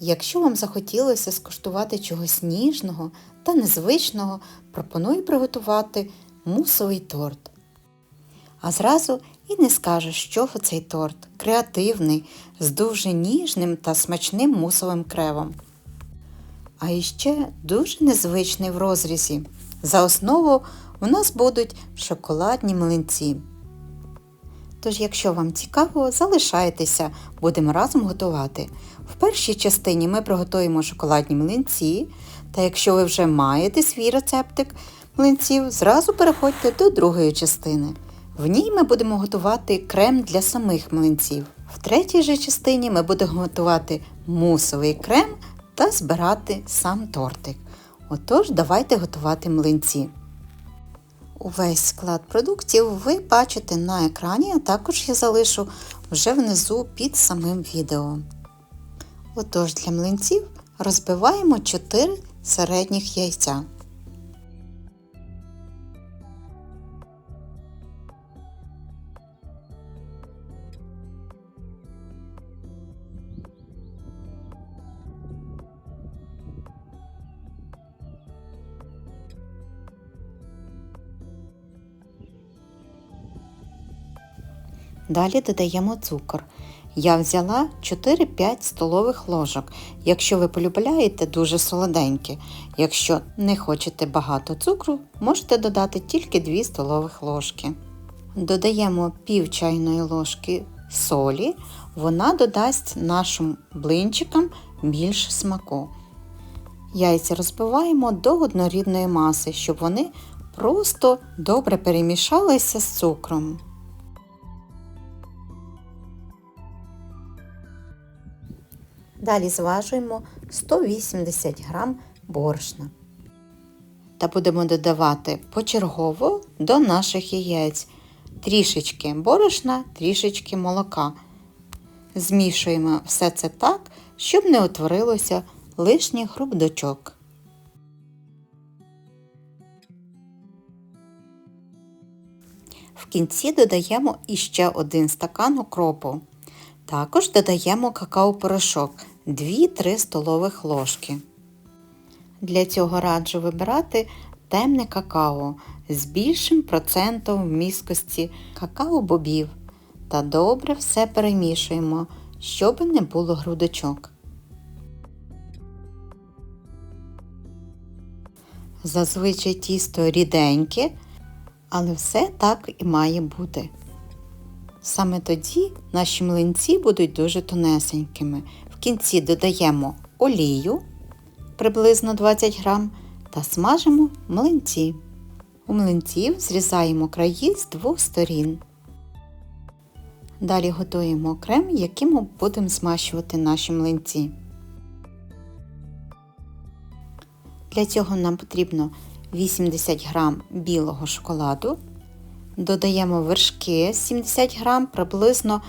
Якщо вам захотілося скуштувати чогось ніжного та незвичного, пропоную приготувати мусовий торт. А зразу і не скажеш, чого цей торт креативний, з дуже ніжним та смачним мусовим кревом. А іще дуже незвичний в розрізі. За основу у нас будуть шоколадні млинці. Тож, якщо вам цікаво, залишайтеся, будемо разом готувати. В першій частині ми приготуємо шоколадні млинці, та якщо ви вже маєте свій рецептик млинців, зразу переходьте до другої частини. В ній ми будемо готувати крем для самих млинців. В третій же частині ми будемо готувати мусовий крем та збирати сам тортик. Отож, давайте готувати млинці. Увесь склад продуктів ви бачите на екрані, а також я залишу вже внизу під самим відео. Отож, для млинців розбиваємо 4 середніх яйця. Далі додаємо цукор. Я взяла 4-5 столових ложок, якщо ви полюбляєте дуже солоденьке. Якщо не хочете багато цукру, можете додати тільки 2 столових ложки. Додаємо пів чайної ложки солі, вона додасть нашим блинчикам більше смаку. Яйця розбиваємо до однорідної маси, щоб вони просто добре перемішалися з цукром. Далі зважуємо 180 г борошна. Та будемо додавати почергово до наших яєць трішечки борошна, трішечки молока. Змішуємо все це так, щоб не утворилося лишніх грубдочок. В кінці додаємо іще один стакан укропу. Також додаємо какао-порошок 2-3 столових ложки. Для цього раджу вибирати темне какао з більшим процентом вмісткості какао-бобів та добре все перемішуємо, щоб не було грудочок. Зазвичай тісто ріденьке, але все так і має бути. Саме тоді наші млинці будуть дуже тонесенькими. В кінці додаємо олію приблизно 20 грам та смажимо млинці. У млинців зрізаємо краї з двох сторін. Далі готуємо крем, яким ми будемо змащувати наші млинці. Для цього нам потрібно 80 г білого шоколаду. Додаємо вершки 70 г приблизно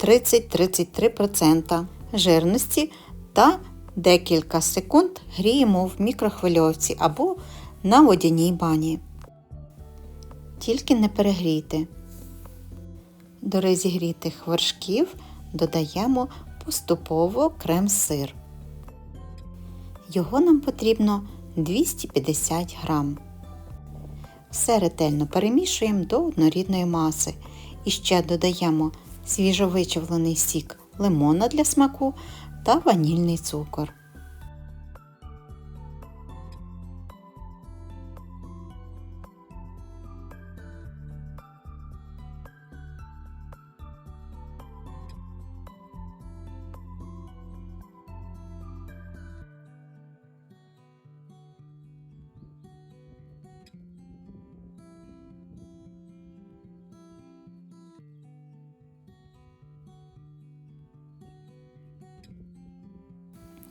30-33% жирності та декілька секунд гріємо в мікрохвильовці або на водяній бані. Тільки не перегрійте. До розігрітих вершків додаємо поступово крем-сир. Його нам потрібно 250 грам. Все ретельно перемішуємо до однорідної маси. І ще додаємо свіжовичавлений сік лимона для смаку та ванільний цукор.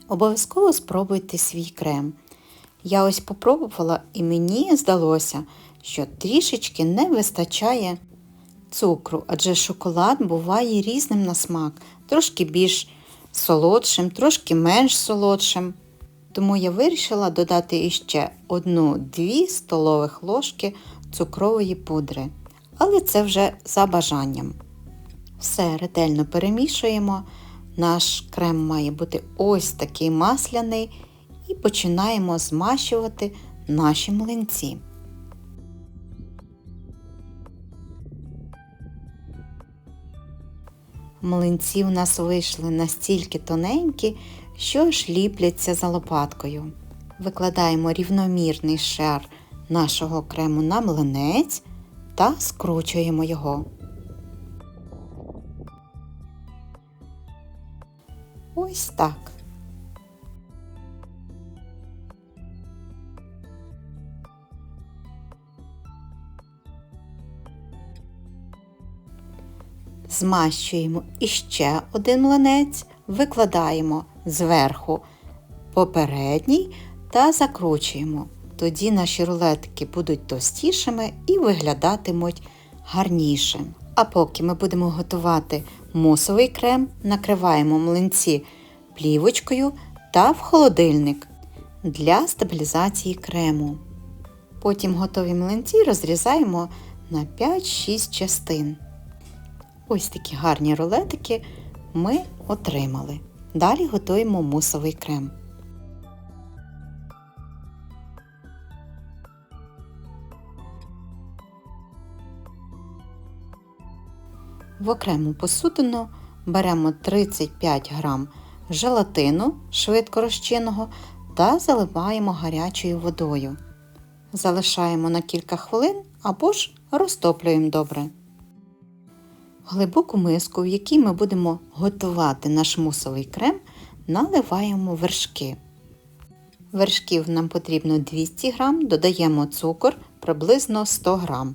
Обов'язково спробуйте свій крем. Я ось попробувала і мені здалося, що трішечки не вистачає цукру, адже шоколад буває різним на смак, трошки більш солодшим, трошки менш солодшим. Тому я вирішила додати іще 1-2 столових ложки цукрової пудри. Але це вже за бажанням. Все ретельно перемішуємо. Наш крем має бути ось такий масляний і починаємо змащувати наші млинці. Млинці у нас вийшли настільки тоненькі, що аж ліпляться за лопаткою. Викладаємо рівномірний шар нашого крему на млинець та скручуємо його. Ось так. Змащуємо іще один млинець, викладаємо зверху попередній та закручуємо. Тоді наші рулетики будуть товстішими і виглядатимуть гарніше. А поки ми будемо готувати мусовий крем, накриваємо млинці плівочкою та в холодильник для стабілізації крему. Потім готові млинці розрізаємо на 5-6 частин. Ось такі гарні рулетики ми отримали. Далі готуємо мусовий крем. В окрему посудину беремо 35 г желатину швидко розчинного та заливаємо гарячою водою. Залишаємо на кілька хвилин або ж розтоплюємо добре. Глибоку миску, в якій ми будемо готувати наш мусовий крем, наливаємо вершки. Вершків нам потрібно 200 г, додаємо цукор приблизно 100 г.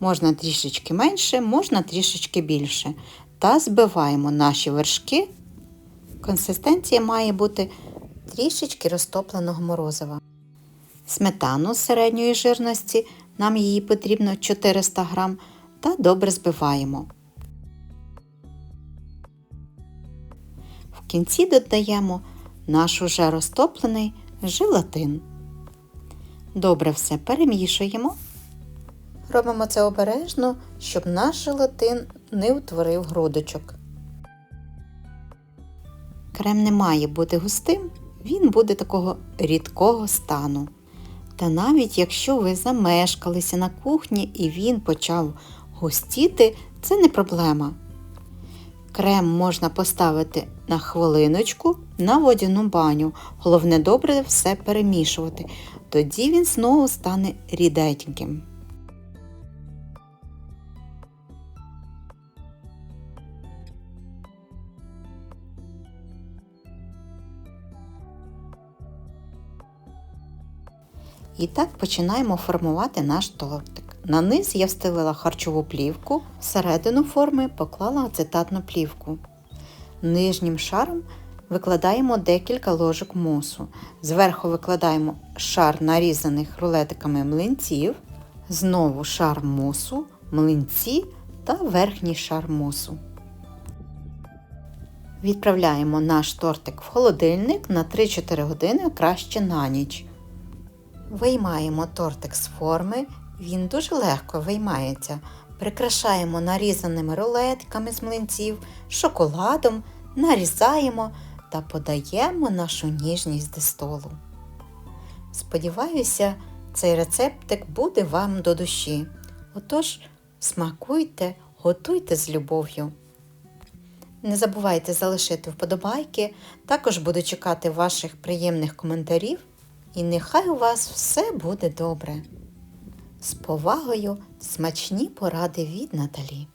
Можна трішечки менше, можна трішечки більше. Та збиваємо наші вершки. Консистенція має бути трішечки розтопленого морозива. Сметану середньої жирності, нам її потрібно 400 г, та добре збиваємо. В кінці додаємо наш уже розтоплений желатин. Добре все перемішуємо. Робимо це обережно, щоб наш желатин не утворив грудочок. Крем не має бути густим, він буде такого рідкого стану. Та навіть якщо ви замешкалися на кухні і він почав густіти, це не проблема. Крем можна поставити на хвилиночку на водяну баню. Головне добре все перемішувати. Тоді він знову стане ріденьким. І так починаємо формувати наш тортик. На низ я встелила харчову плівку, всередину форми поклала ацетатну плівку. Нижнім шаром викладаємо декілька ложок мусу. Зверху викладаємо шар нарізаних рулетиками млинців, знову шар мусу, млинці та верхній шар мусу. Відправляємо наш тортик в холодильник на 3-4 години краще на ніч. Виймаємо тортик з форми, він дуже легко виймається. Прикрашаємо нарізаними рулетками з млинців, шоколадом, нарізаємо та подаємо нашу ніжність до столу. Сподіваюся, цей рецептик буде вам до душі. Отож, смакуйте, готуйте з любов'ю. Не забувайте залишити вподобайки, також буду чекати ваших приємних коментарів. І нехай у вас все буде добре. З повагою смачні поради від Наталі.